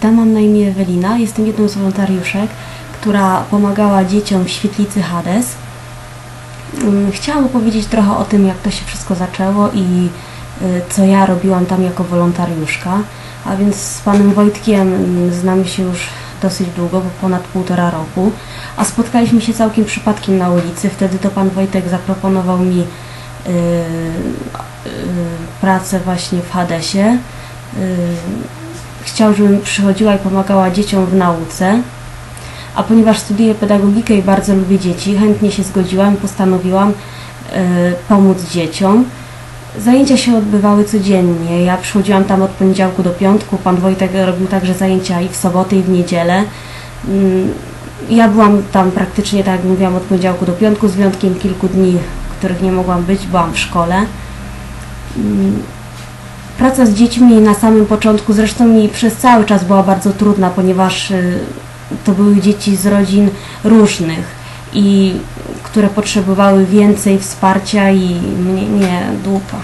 Witam, mam na imię Ewelina. Jestem jedną z wolontariuszek, która pomagała dzieciom w świetlicy Hades. Mm, Chciałam opowiedzieć trochę o tym, jak to się wszystko zaczęło i y, co ja robiłam tam jako wolontariuszka. A więc z panem Wojtkiem mm, znamy się już dosyć długo, bo ponad półtora roku. A spotkaliśmy się całkiem przypadkiem na ulicy. Wtedy to pan Wojtek zaproponował mi y, y, pracę właśnie w Hadesie. Y, chciał, żebym przychodziła i pomagała dzieciom w nauce. A ponieważ studiuję pedagogikę i bardzo lubię dzieci, chętnie się zgodziłam i postanowiłam e, pomóc dzieciom. Zajęcia się odbywały codziennie. Ja przychodziłam tam od poniedziałku do piątku. Pan Wojtek robił także zajęcia i w sobotę, i w niedzielę. Mm, Ja byłam tam praktycznie, tak jak mówiłam, od poniedziałku do piątku, z wyjątkiem kilku dni, których nie mogłam być, byłam w szkole. Praca z dziećmi na samym początku, zresztą i przez cały czas była bardzo trudna, ponieważ y, to były dzieci z rodzin różnych i które potrzebowały więcej wsparcia i mnie nie dupa.